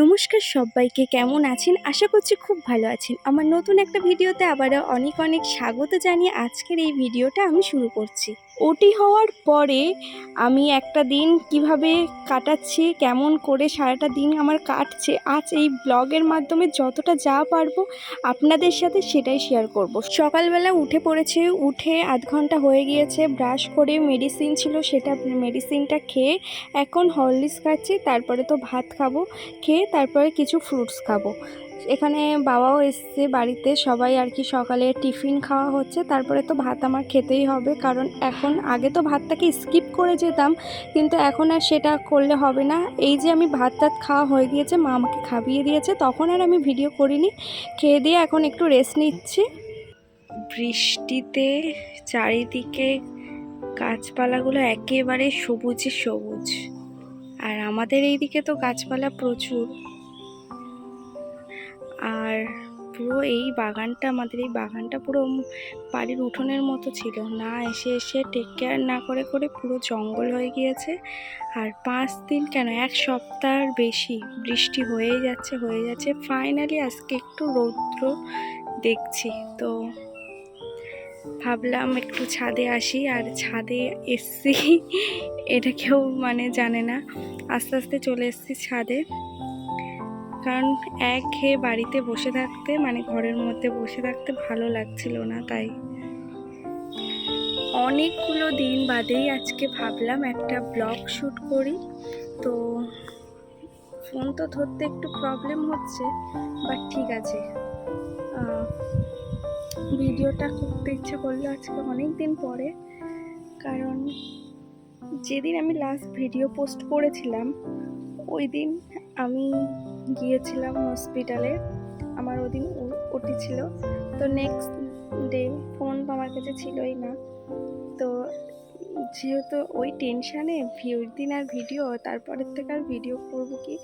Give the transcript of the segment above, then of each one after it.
নমস্কার সবাইকে, কেমন আছেন? আশা করছি খুব ভালো আছেন। আমার নতুন একটা ভিডিওতে আবারও অনেক অনেক স্বাগত জানিয়ে আজকের এই ভিডিওটা আমি শুরু করছি। ওটি হওয়ার পরে আমি একটা দিন কীভাবে কাটাচ্ছি, কেমন করে সারাটা দিন আমার কাটছে, আজ এই ব্লগের মাধ্যমে যতটা যা পারব আপনাদের সাথে সেটাই শেয়ার করব। সকালবেলা উঠে পড়েছে, উঠে আধ ঘণ্টা হয়ে গিয়েছে ব্রাশ করে মেডিসিন ছিল সেটা মেডিসিনটা খেয়ে এখন হরলিক্স খাচ্ছি, তারপরে তো ভাত খাব, খেয়ে তারপরে কিছু ফ্রুটস খাব এখানে বাবাও এসছে বাড়িতে, সবাই আর কি সকালে টিফিন খাওয়া হচ্ছে, তারপরে তো ভাত আমার খেতেই হবে, কারণ এখন আগে তো ভাতটাকে স্কিপ করে যেতাম, কিন্তু এখন আর সেটা করলে হবে না। এই যে আমি ভাত টাত খাওয়া হয়ে গিয়েছে, মা আমাকে খাইয়ে দিয়েছে, তখন আর আমি ভিডিও করিনি, খেয়ে দিয়ে এখন একটু রেস্ট নিচ্ছি। বৃষ্টিতে চারিদিকে গাছপালাগুলো একেবারে সবুজে সবুজ, আর আমাদের এইদিকে তো গাছপালা প্রচুর। আর পুরো এই বাগানটা, আমাদের এই বাগানটা পুরো বাড়ির উঠোনের মতো ছিল। না এসে এসে টেক কেয়ার না করে করে পুরো জঙ্গল হয়ে গিয়েছে। আর পাঁচ দিন কেন, এক সপ্তাহের বেশি বৃষ্টি হয়েই যাচ্ছে, হয়ে যাচ্ছে। ফাইনালি আজকে একটু রৌদ্র দেখছি। তো ভাবলাম একটু ছাদে আসি, আর ছাদে এসছি। এটা কেউ মানে জানে না। আস্তে আস্তে চলে এসেছি ছাদে। কারণ এক খেয়ে বাড়িতে বসে থাকতে মানে ঘরের মধ্যে বসে থাকতে ভালো লাগছিল না, তাই। অনেকগুলো দিন বাদেই আজকে ভাবলাম একটা ব্লগ শ্যুট করি। তো ফোন তো ধরতে একটু প্রবলেম হচ্ছে বাট ঠিক আছে। ভিডিওটা করতে ইচ্ছে করল আজকে অনেক দিন পরে, কারণ যেদিন আমি লাস্ট ভিডিও পোস্ট করেছিলাম ওই দিন আমি গিয়েছিলাম হসপিটালে আমার ওদিন ওটি ছিল। তো নেক্সট ডে ফোন আমার কাছে ছিলই না। তো যেহেতু ওই টেনশানে ওই দিন আর ভিডিও তারপরের থেকে আর ভিডিও করব কি?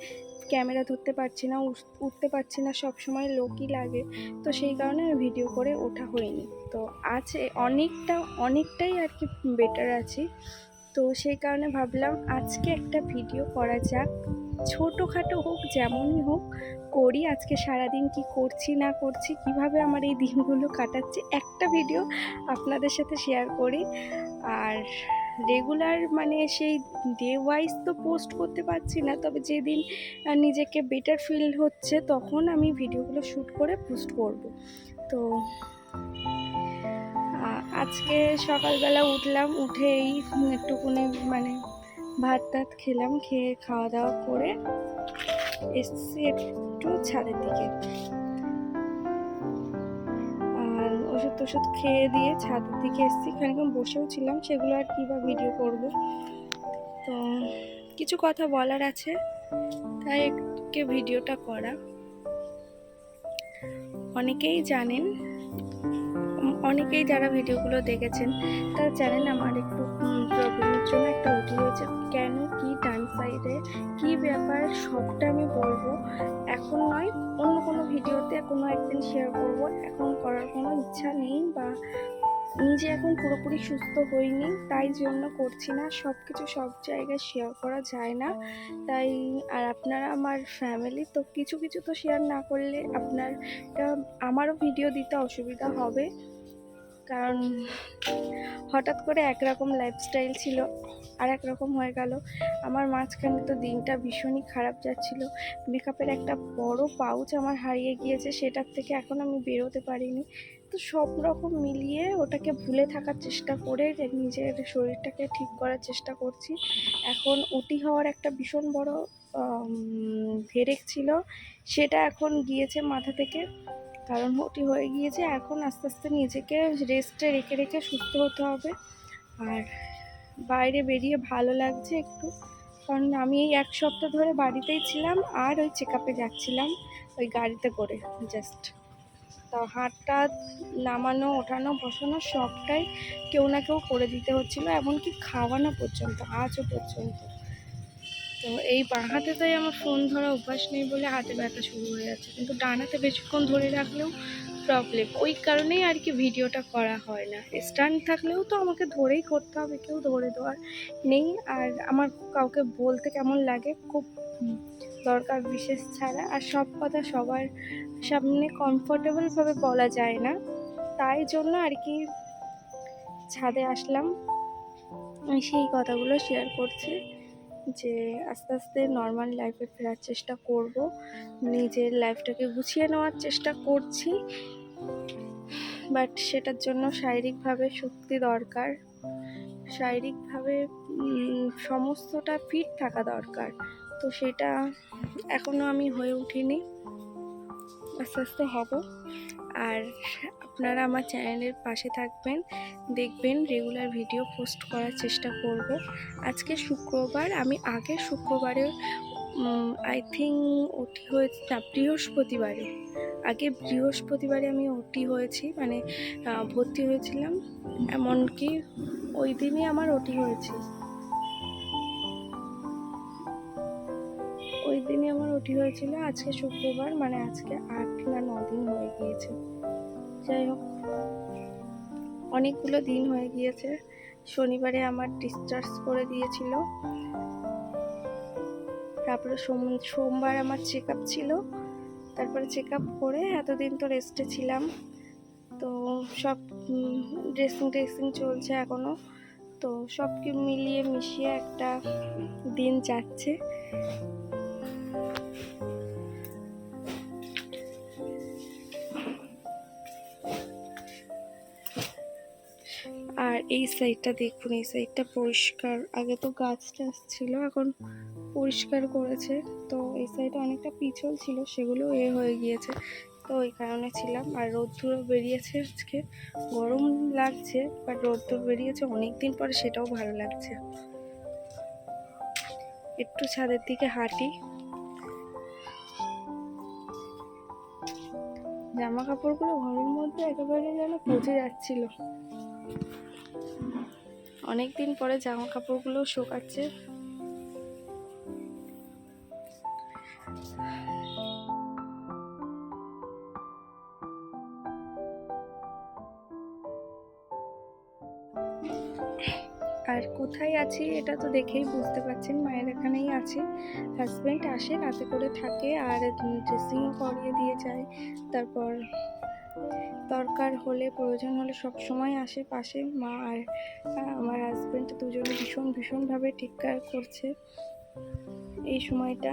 ক্যামেরা ধরতে পারছি না উঠতে পারছি না সব সময় লোকই লাগে। তো সেই কারণে ভিডিও করে ওঠা হয়নি। তো আছে, অনেকটা, অনেকটাই আর কি বেটার আছি। তো সেই কারণে ভাবলাম আজকে একটা ভিডিও করা যাক। ছোটোখাটো হোক, যেমনই হোক, করি। আজকে সারাদিন কি করছি, না করছি, কীভাবে আমার এই দিনগুলো কাটাচ্ছি, একটা ভিডিও আপনাদের সাথে শেয়ার করি। আর রেগুলার মানে সেই ডে ওয়াইজ তো পোস্ট করতে পারছি না, তবে যেদিন নিজেকে বেটার ফিল হচ্ছে, তখন আমি ভিডিওগুলো শ্যুট করে পোস্ট করব। তো আজকে সকালবেলা উঠলাম উঠে এই একটুকুনি মানে ভাত টাত খেলাম, খেয়ে খাওয়া দাওয়া করে এসছি একটু ছাদের দিকে। আর ওষুধ টষুধ খেয়ে দিয়ে ছাদের দিকে এসছি খানিক্ষণ বসেও ছিলাম, সেগুলো আর কী বা ভিডিও করব। তো কিছু কথা বলার আছে, তাই ভিডিওটা করা। অনেকেই জানেন অনেকেই যারা ভিডিওগুলো দেখেছেন, তারা জানেন আমার একটু প্রবলেমের জন্য একটা ওটি হয়েছে। কেন, কি ডান সাইডে কি ব্যাপার, সবটা আমি বলব। এখন নয়, অন্য কোনো ভিডিওতে কোনো একদিন শেয়ার করব। এখন করার কোনো ইচ্ছা নেই বা নিজে এখন পুরোপুরি সুস্থ হইনি, তাই জন্য করছি না। সব কিছু সব জায়গায় শেয়ার করা যায় না। তাই, আর আপনারা আমার ফ্যামিলি তো কিছু কিছু তো শেয়ার না করলে আপনার এটা আমারও ভিডিও দিতে অসুবিধা হবে। কারণ হঠাৎ করে একরকম লাইফস্টাইল ছিল আর এক রকম হয়ে গেল। আমার মাঝখানে তো দিনটা ভীষণই খারাপ যাচ্ছিল। মেকআপের একটা বড় পাউচ আমার হারিয়ে গিয়েছে, সেটার থেকে এখন আমি বেরোতে পারিনি। তো সব রকম মিলিয়ে ওটাকে ভুলে থাকার চেষ্টা করে নিজের শরীরটাকে ঠিক করার চেষ্টা করছি। এখন উটি হওয়ার একটা ভীষণ বড় হেরেক ছিল, সেটা এখন গিয়েছে মাথা থেকে। কারণ ওটি হয়ে গিয়েছে, এখন আস্তে আস্তে নিজেকে রেস্টে রেখে রেখে সুস্থ হতে হবে। আর বাইরে বেরিয়ে ভালো লাগছে একটু, কারণ আমি এই এক সপ্তাহ ধরে বাড়িতেই ছিলাম আর ওই চেক আপে যাচ্ছিলাম ওই গাড়িতে করে জাস্ট তা হাতটা নামানো, ওঠানো, বসানো সবটাই কেউ না কেউ করে দিতে হচ্ছিল, এমনকি খাওয়ানো পর্যন্ত, আজও পর্যন্ত। তো এই বাঁ হাতে তাই আমার ফোন ধরা অভ্যাস নেই বলে হাতে ব্যথা শুরু হয়ে যাচ্ছে। কিন্তু ডান হাতে বেশিক্ষণ ধরে রাখলেও প্রবলেম ওই কারণেই আর কি ভিডিওটা করা হয় না। স্ট্যান্ড থাকলেও তো আমাকে ধরেই করতে হবে, কেউ ধরে দেওয়ার নেই। আর আমার কাউকে বলতে কেমন লাগে, খুব দরকার বিশেষ ছাড়া। আর সব কথা সবার সামনে কমফোর্টেবলভাবে বলা যায় না। তাই জন্য আর কি ছাদে আসলাম। সেই কথাগুলো শেয়ার করছি। যে আস্তে আস্তে নর্মাল লাইফে ফেরার চেষ্টা করব। নিজের লাইফটাকে গুছিয়ে নেওয়ার চেষ্টা করছি। বাট সেটার জন্য শারীরিকভাবে শক্তি দরকার। শারীরিকভাবে সমস্তটা ফিট থাকা দরকার। তো সেটা এখনও আমি হয়ে উঠিনি। আস্তে আস্তে হব। আর আপনারা আমার চ্যানেলের পাশে থাকবেন, দেখবেন রেগুলার ভিডিও পোস্ট করার চেষ্টা করব। আজকে শুক্রবার, আমি আগের শুক্রবারে আই থিঙ্ক ওটি হয়েছে, না, বৃহস্পতিবারে আগে বৃহস্পতিবারে আমি ওটি হয়েছি মানে ভর্তি হয়েছিলাম, এমনকি ওই দিনই আমার ওটি হয়েছে। ওই দিনই আমার ওটি হয়েছিল, আজকে শুক্রবার মানে আজকে আট না ন দিন হয়ে গিয়েছে। যাই হোক। অনেকগুলো দিন হয়ে গিয়েছে। শনিবারে আমার ডিসচার্জ করে দিয়েছিল। তারপরে সোম- সোমবার আমার চেক আপ ছিল। তারপরে চেক আপ করে এতদিন তো রেস্টে ছিলাম। তো সব ড্রেসিং ড্রেসিং চলছে এখনও তো সব মিলিয়ে মিশিয়ে একটা দিন যাচ্ছে। এই সাইডটা দেখুন, এই সাইডটা পরিষ্কার। আগে তো গাছ টাছ ছিল, এখন পরিষ্কার করেছে। তো এই সাইডে অনেকটা পিছল ছিল, সেগুলো এ হয়ে গিয়েছে। তো ওই কারণে ছিলাম, আর রোদ্দুরও বেরিয়েছে আজকে। গরম লাগছে বাট রোদ্দুর বেরিয়েছে অনেক দিন পরে সেটাও ভালো লাগছে। একটু ছাদের দিকে হাঁটি। জামা কাপড়গুলো ঘরের মধ্যে একেবারে যেন পচে যাচ্ছিল। অনেক দিন পরে জামা কাপড়গুলো শুকাচ্ছে। আর কোথায় আছি এটা তো দেখেই বুঝতে পারছেন, মায়ের এখানেই আছি। হাজব্যান্ড আসে, রাতে করে থাকে, আর ড্রেসিংও করিয়ে দিয়ে যায়। তারপর দরকার হলে, প্রয়োজন হলে সব সময় আসে পাশে। মা আর আমার হাজব্যান্ড দুজনে ভীষণ ভীষণভাবে ঠিক করছে এই সময়টা।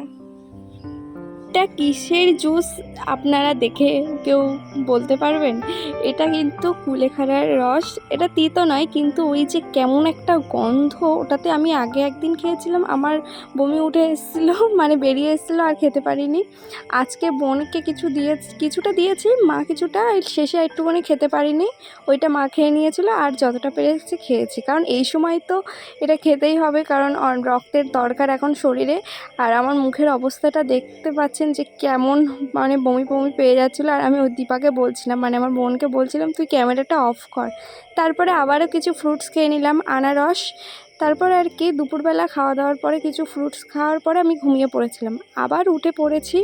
এটা কিসের জুস আপনারা দেখে কেউ বলতে পারবেন? এটা কিন্তু কুলেখাড়ার রস। এটা তিতো নয়, কিন্তু ওই যে কেমন একটা গন্ধ, ওটাতে আমি আগে একদিন খেয়েছিলাম, আমার বমি উঠে এসেছিল মানে বেরিয়ে এসেছিল, আর খেতে পারিনি। আজকে বোনকে কিছু দিয়ে, কিছুটা দিয়েছি, মা কিছুটা শেষে একটুখানি খেতে পারিনি। ওইটা মা খেয়ে নিয়েছিল, আর যতটা পেরেছি খেয়েছি। কারণ এই সময় তো এটা খেতেই হবে, কারণ রক্তের দরকার এখন শরীরে। আর আমার মুখের অবস্থাটা দেখতে পাচ্ছেন যে কেমন মানে বমি বমি পেয়ে যাচ্ছিল আর আমি ওই দীপাকে বলছিলাম মানে আমার বোনকে বলছিলাম, তুই ক্যামেরাটা অফ কর। তারপরে আবারও কিছু ফ্রুটস খেয়ে নিলাম, আনারস, তারপরে আর কি দুপুরবেলা খাওয়া দাওয়ার পরে কিছু ফ্রুটস খাওয়ার পরে আমি ঘুমিয়ে পড়েছিলাম। আবার উঠে পড়েছি,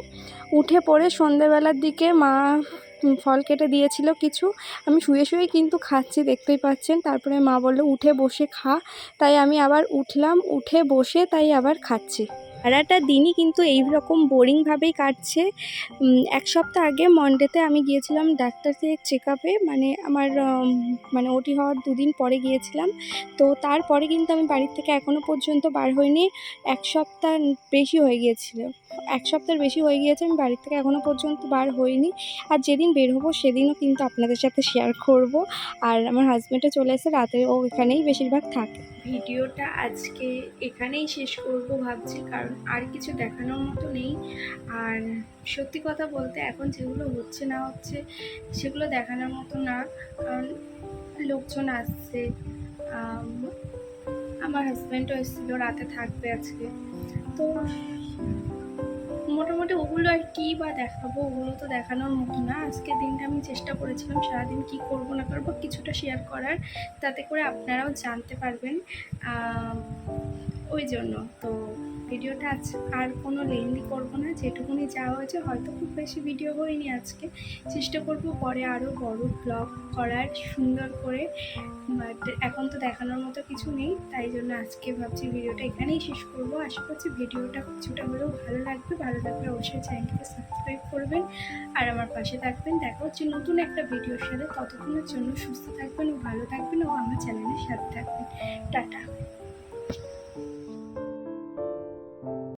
উঠে পড়ে সন্ধেবেলার দিকে মা ফল কেটে দিয়েছিল কিছু, আমি শুয়ে শুয়ে কিন্তু খাচ্ছি, দেখতেই পাচ্ছেন। তারপরে মা বলল, উঠে বসে খা। তাই আমি আবার উঠলাম, উঠে বসে তাই আবার খাচ্ছি। সারাটা দিনই কিন্তু এই রকম বোরিংভাবেই কাটছে। এক সপ্তাহ আগে মন্ডেতে আমি গিয়েছিলাম ডাক্তার থেকে চেক আপে মানে আমার মানে ওটি হওয়ার দুদিন পরে গিয়েছিলাম। তো তারপরে কিন্তু আমি বাড়ির থেকে এখনও পর্যন্ত বার হইনি, এক সপ্তাহ বেশি হয়ে গিয়েছিল। এক সপ্তাহের বেশি হয়ে গিয়েছে, আমি বাড়ির থেকে এখনও পর্যন্ত বার হইনি। আর যেদিন বের হব সেদিনও কিন্তু আপনাদের সাথে শেয়ার করব। আর আমার হাজব্যান্ডও চলে এসে রাতে ও এখানেই বেশিরভাগ থাকে। ভিডিওটা আজকে এখানেই শেষ করব ভাবছি, কারণ আর কিছু দেখানোর মতো নেই। আর সত্যি কথা বলতে এখন যেগুলো হচ্ছে না হচ্ছে, সেগুলো দেখানোর মতো না। কারণ লোকজন আসছে আমার হাজব্যান্ডও এসেছিল, রাতে থাকবে আজকে। তো মোটামুটি ওগুলো আর কি বা দেখাবো? ওগুলো তো দেখানোর মতো না। আজকে দিনটা আমি চেষ্টা করেছিলাম, সারাদিন কি করব না করব কিছুটা শেয়ার করার। তাতে করে আপনারাও জানতে পারবেন। ওই জন্য। তো ভিডিওটা আজ আর কোনো লেন্দি করব না, যেটুকুনি যাওয়া হয়েছে হয়তো খুব বেশি ভিডিও হয়নি আজকে। চেষ্টা করব পরে আরও বড় ব্লগ করার, সুন্দর করে। বাট এখন তো দেখানোর মতো কিছু নেই, তাই জন্য আজকে ভাবছি ভিডিওটা এখানেই শেষ করব। আশা করছি ভিডিওটা কিছুটা হলেও ভালো লাগবে। ভালো লাগলে অবশ্যই চ্যানেলটাকে সাবস্ক্রাইব করবেন আর আমার পাশে থাকবেন। দেখা হচ্ছে নতুন একটা ভিডিওর সাথে। ততক্ষণের জন্য সুস্থ থাকবেন ও ভালো থাকবেন ও আমার চ্যানেলের সাথে থাকবেন। টাটা।